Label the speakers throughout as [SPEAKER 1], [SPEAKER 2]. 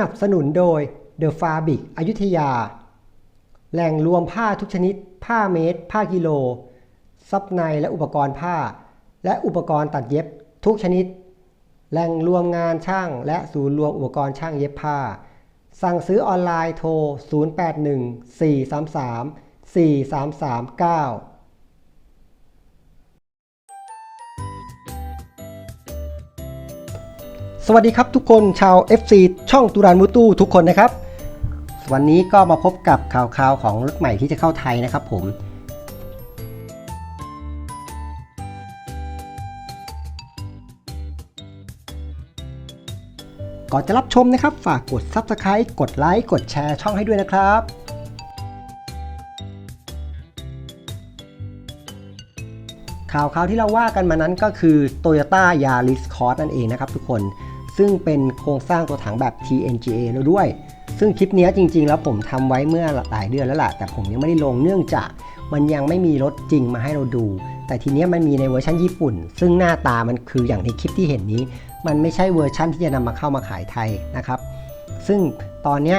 [SPEAKER 1] นับสนุนโดย The Fabric อยุธยา แหล่งรวมผ้าทุกชนิด ผ้าเมตร ผ้ากิโล ซับในและอุปกรณ์ผ้า และอุปกรณ์ตัดเย็บทุกชนิด แหล่งรวมงานช่าง และศูนย์รวมอุปกรณ์ช่างเย็บผ้า สั่งซื้อออนไลน์โทร 0814334339 สวัสดีครับทุกคนชาว FC ช่องตุรานมุตู้ทุกคนนะครับ วันนี้ก็มาพบกับข่าวคราวของรถใหม่ที่จะเข้าไทยนะครับผม ก่อนจะรับชมนะครับ ฝากกด Subscribe กดไลค์กดแชร์ช่องให้ด้วยนะครับ ข่าวคราวที่เราว่ากันมานั้นก็คือ Toyota Yaris Cross นั่นเองนะครับทุกคน ซึ่งเป็นโครงสร้างตัวถังแบบ TNGA แล้วด้วย ซึ่งคลิปนี้จริง ๆ แล้วผมทำไว้เมื่อหลายเดือนแล้วล่ะ แต่ผมยังไม่ได้ลงเนื่องจากมันยังไม่มีรถจริงมาให้เราดู แต่ทีนี้มันมีในเวอร์ชันญี่ปุ่น ซึ่งหน้าตามันคืออย่างในคลิปที่เห็นนี้ มันไม่ใช่เวอร์ชันที่จะนำมาเข้ามาขายไทยนะครับ ซึ่งตอนนี้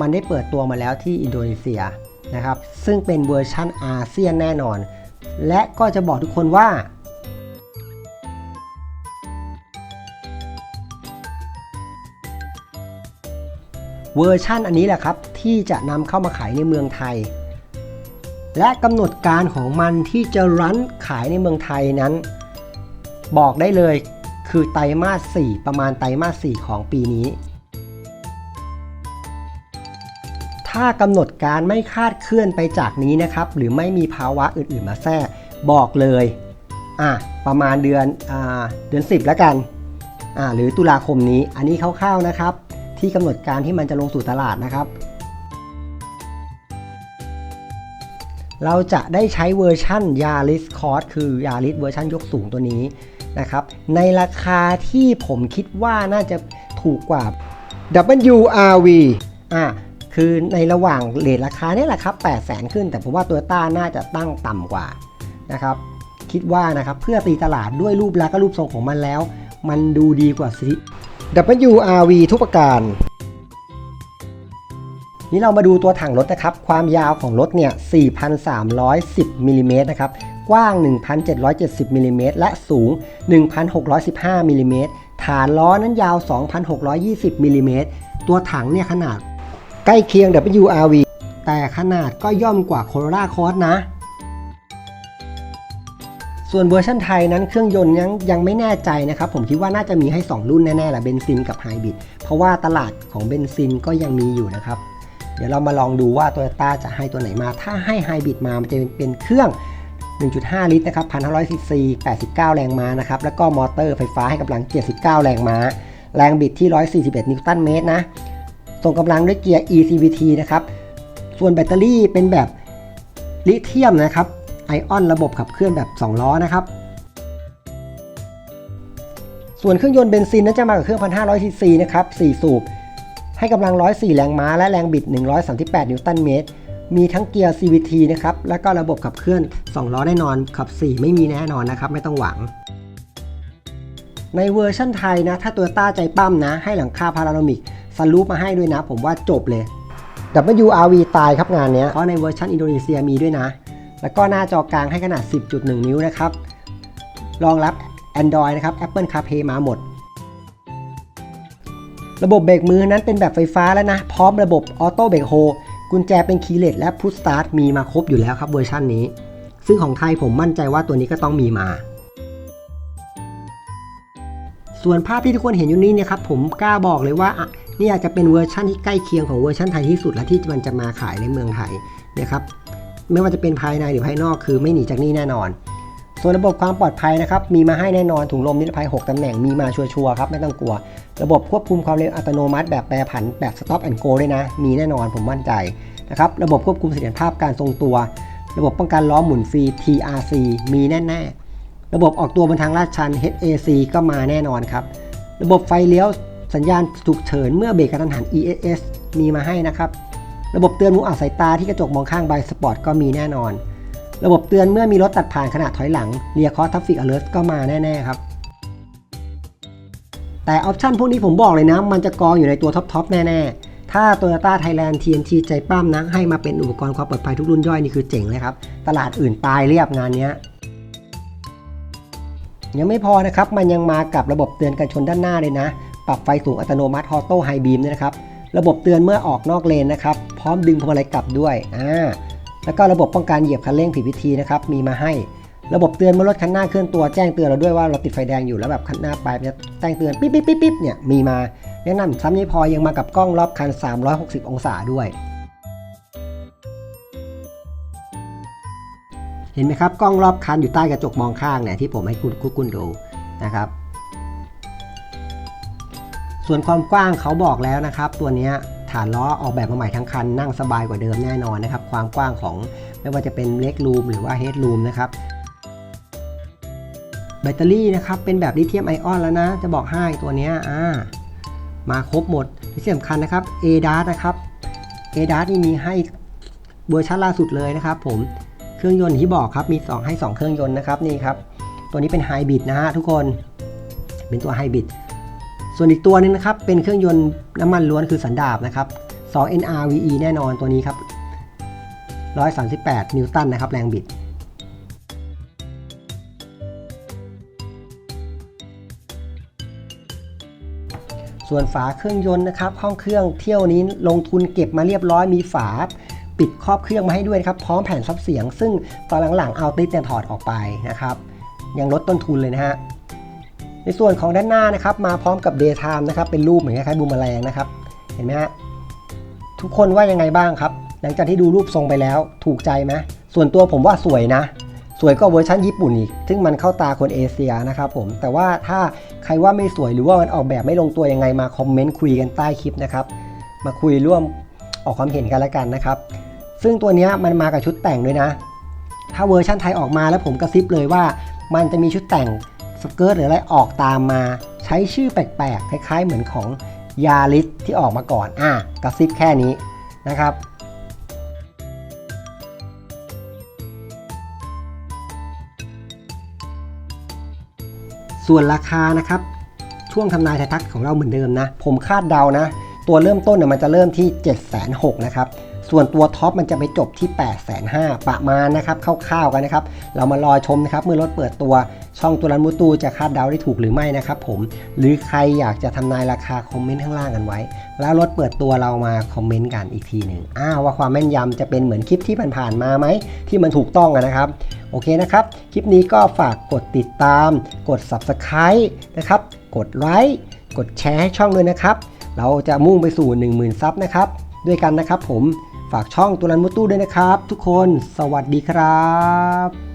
[SPEAKER 1] มันได้เปิดตัวมาแล้วที่อินโดนีเซียนะครับ ซึ่งเป็นเวอร์ชันอาเซียนแน่นอน และก็จะบอกทุกคนว่า เวอร์ชันอันนี้แหละครับ ที่จะนำเข้ามาขายในเมืองไทย และกำหนดการของมันที่จะรันขายในเมืองไทยนั้น บอกได้เลยคือไตรมาส 4 ประมาณไตรมาส 4 ของปีนี้ ถ้ากำหนดการไม่คาดเคลื่อนไปจากนี้นะครับ หรือไม่มีภาวะอื่นๆมาแทรกบอกเลยอะประมาณเดือนอ่าเดือน 10 แล้วกันอ่าหรือตุลาคมนี้อันนี้คร่าวๆนะครับ ที่กำหนดการที่มันจะลงสู่ตลาดนะครับ เราจะได้ใช้เวอร์ชั่น Yaris Cross คือ Yaris เวอร์ชันยกสูงตัวนี้นะครับ ในราคาที่ผมคิดว่าน่าจะถูกกว่า WRV อะคือในระหว่างเลทราคาเนี่ยแหละครับ 8 0 0 0 0 ขึ้น แต่ผมว่า Toyota น่าจะตั้งต่ำกว่านะครับ คิดว่านะครับเพื่อตีตลาดด้วยรูปลักษณ์และรูปทรงของมันแล้ว มันดูดีกว่าซิ WRV ทุกประการนี่เรามาดูตัวถังรถนะครับ ความยาวของรถเนี่ย 4,310มิลลิเมตรนะครับ กว้าง 1,770มิลลิเมตรและสูง 1,615มิลลิเมตร ฐานล้อนั้นยาว 2,620มิลลิเมตร ตัวถังเนี่ยขนาดใกล้เคียง WRV แต่ขนาดก็ย่อมกว่า Corolla Cross นะ ส่วนเวอร์ชันไทยนั้นเครื่องยนต์ยังยังไม่แน่ใจนะครับ ผมคิดว่าน่าจะมีให้ 2 รุ่นแน่ๆแหละเบนซินกับไฮบริดเพราะว่าตลาดของเบนซินก็ยังมีอยู่นะครับ เดี๋ยวเรามาลองดูว่า t o y ยต้าจะให้ตัวไหนมา ถ้าให้ไฮบริดมามันจะเป็นเครื่อง 1.5 ลิตรนะครับ1,500ซีซี89 แรงม้านะครับแล้วก็มอเตอร์ไฟฟ้าให้กำลัง 79 แรงม้า แรงบิดที่ 141 นิวตันเมตรนะส่งกำลังด้วยเกียร์ ECVT นะครับส่วนแบตเตอรี่เป็นแบบลิเธียมนะครับ ไอออนระบบขับเคลื่อนแบบ 2 ล้อนะครับ ส่วนเครื่องยนต์เบนซินนั้นจะมากับเครื่อง 1,500ซีซีนะครับ 4 สูบ ให้กำลัง 104 แรงม้า และแรงบิด 138 นิวตันเมตร มีทั้งเกียร์ CVT นะครับ แล้วก็ระบบขับเคลื่อน 2 ล้อแน่นอน ขับ 4 ไม่มีแน่นอนนะครับ ไม่ต้องหวัง ในเวอร์ชั่นไทยนะ ถ้าตัวต้าใจปั้มนะ ให้หลังคาพาราโนมิกซันรูปมาให้ด้วยนะ ผมว่าจบเลย WRV ตายครับงานนี้เพราะในเวอร์ชันอินโดนีเซียมีด้วยนะ แล้วก็หน้าจอกลางให้ขนาด 10.1 นิ้วนะครับ รองรับ Android นะครับ Apple CarPlay มาหมด ระบบเบรกมือนั้นเป็นแบบไฟฟ้าแล้วนะ พร้อมระบบออโต้เบรกโฮกุญแจเป็นคีย์เลสและพุชสตาร์ทมีมาครบอยู่แล้วครับเวอร์ชันนี้ ซึ่งของไทยผมมั่นใจว่าตัวนี้ก็ต้องมีมา ส่วนภาพที่ทุกคนเห็นอยู่นี้เนี่ยครับผมกล้าบอกเลยว่าอะนี่อาจจะเป็นเวอร์ชันที่ใกล้เคียงของเวอร์ชันไทยที่สุดและที่มันจะมาขายในเมืองไทยเนี่ยครับ ไม่ว่าจะเป็นภายในหรือภายนอกคือไม่หนีจากนี่แน่นอน ส่วนระบบความปลอดภัยนะครับ มีมาให้แน่นอนถุงลมนิรภัย 6 ตำแหน่งมีมาชัวร์ๆครับ ไม่ต้องกลัว ระบบควบคุมความเร็วอัตโนมัติแบบแปรผันแบบ stop and go ด้วยนะ มีแน่นอนผมมั่นใจนะครับระบบควบคุมเสถียรภาพการทรงตัว ระบบป้องกันล้อหมุนฟรี TRC มีแน่ๆระบบออกตัวบนทางลาดชัน HAC ก็มาแน่นอนครับระบบไฟเลี้ยวสัญญาณฉุกเฉินเมื่อเบรกกระทันหัน ESS มีมาให้นะครับ ระบบเตือนมุมอับสายตาที่กระจกมองข้างไบสปอร์ตก็มีแน่นอน ระบบเตือนเมื่อมีรถตัดผ่านขณะถอยหลังเรียคอร์ทัฟฟิกอเลิร์ก็มาแน่ ๆ ครับ แต่ออปชันพวกนี้ผมบอกเลยนะ มันจะกองอยู่ในตัวท็อปๆแน่ ๆ ถ้า Toyota Thailand TNT ใจปั้มนะให้มาเป็นอุปกรณ์ความปลอดภัยทุกรุ่นย่อยนี่คือเจ๋งเลยครับ ตลาดอื่นตายเรียบงานนี้ยังไม่พอนะครับ มันยังมากับระบบเตือนกันชนด้านหน้าเลยนะ ปรับไฟสูงอัตโนมัติ Auto High Beam ด้วยนะครับ ระบบเตือนเมื่อออกนอกเลนนะครับ พร้อมดึงพวงมาลัยกลับด้วยอ่าแล้วก็ระบบป้องกันเหยียบคันเร่งผิดวิธีนะครับ มีมาให้ ระบบเตือนเมื่อรถคันหน้าเคลื่อนตัวแจ้งเตือนเราด้วยว่าเราติดไฟแดงอยู่แล้วแบบคันหน้าไปจะแจ้งเตือนปิ๊บปิ๊บปิ๊บปิ๊บเนี่ยมีมาแนะนำซ้ำนี้พอยังมากับกล้องรอบคัน 360 องศาด้วย เห็นไหมครับกล้องรอบคันอยู่ใต้กระจกมองข้างเนี่ยที่ผมให้คุณคุณคุณดูนะครับ ส่วนความกว้างเขาบอกแล้วนะครับ ตัวนี้ฐานล้อออกแบบมาใหม่ทั้งคันนั่งสบายกว่าเดิมแน่นอนนะครับ ความกว้างของไม่ว่าจะเป็นเล็กรูมหรือว่าเฮดรูมนะครับแบตเตอรี่นะครับเป็นแบบลิเธียมไอออนแล้วนะ จะบอกให้ตัวนี้อ่ามาครบหมดที่สำคัญนะครับ ADAS นะครับ ADAS นี่มีให้เวอร์ชันล่าสุดเลยนะครับ ผมเครื่องยนต์ที่บอกครับมี 2 ให้ 2 เครื่องยนต์นะครับนี่ครับ ตัวนี้เป็นไฮบริดนะฮะทุกคน เป็นตัวไฮบริด ส่วนอีกตัวนึงนะครับเป็นเครื่องยนต์น้ำมันล้วนคือสันดาปนะครับ 2 NRVE แน่นอนตัวนี้ครับ 138 นิวตันนะครับแรงบิด ส่วนฝาเครื่องยนต์นะครับห้องเครื่องเที่ยวนี้ลงทุนเก็บมาเรียบร้อยมีฝาปิดครอบเครื่องมาให้ด้วยครับ พร้อมแผ่นซับเสียง ซึ่งตอนหลังๆเอาติดเนี่ยถอดออกไปนะครับ ยังลดต้นทุนเลยนะฮะ ในส่วนของด้านหน้านะครับ มาพร้อมกับ Daytime นะครับ เป็นรูปเหมือนคล้ายๆบูมแมลงนะครับ เห็นไหมฮะ ทุกคนว่ายังไงบ้างครับ หลังจากที่ดูรูปทรงไปแล้ว ถูกใจไหมส่วนตัวผมว่าสวยนะ สวยกว่าเวอร์ชันญี่ปุ่นอีก ซึ่งมันเข้าตาคนเอเชียนะครับผม แต่ว่าถ้าใครว่าไม่สวยหรือว่ามันออกแบบไม่ลงตัวยังไงมาคอมเมนต์คุยกันใต้คลิปนะครับ มาคุยร่วมออกความเห็นกันล้วกันนะครับ ซึ่งตัวนี้มันมากับชุดแต่งด้วยนะ ถ้าเวอร์ชันไทยออกมาแล้วผมกระซิบเลยว่า มันจะมีชุดแต่ง สเกิร์ตหรืออะไรออกตามมา ใช้ชื่อแปลกๆ คล้ายๆ เหมือนของยาริสที่ออกมาก่อน อะกระซิบแค่นี้นะครับ ส่วนราคานะครับ ช่วงทำนายไทายทักของเราเหมือนเดิมนะ ผมคาดเดานะ ตัวเริ่มต้นเนี่ยมันจะเริ่มที่ 7 6 0 0 0นะครับส่วนตัวท็อปมันจะไปจบที่ 8 5 0 0 0ประมาณนะครับคร่าวๆกันนะครับ เรามารอชมนะครับ เมื่อรถเปิดตัว ช่องตัวรันมูตูจะคาดเดาได้ถูกหรือไม่นะครับผม หรือใครอยากจะทำนายราคาคอมเมนต์ข้างล่างกันไว้ แล้วรถเปิดตัวเรามาคอมเมนต์กันอีกทีหนึ่งอ้าวว่าความแม่นยำจะเป็นเหมือนคลิปที่ผ่านๆมาไหมที่มันถูกต้องนะครับโอเคนะครับ คลิปนี้ก็ฝากกดติดตาม กด Subscribe นะครับ กดไลค์ กดแชร์ให้ช่องด้วยนะครับ เราจะมุ่งไปสู่ 10,000 ซับนะครับ ด้วยกันนะครับผม ฝากช่องตุลันมุตู้ด้วยนะครับ ทุกคน สวัสดีครับ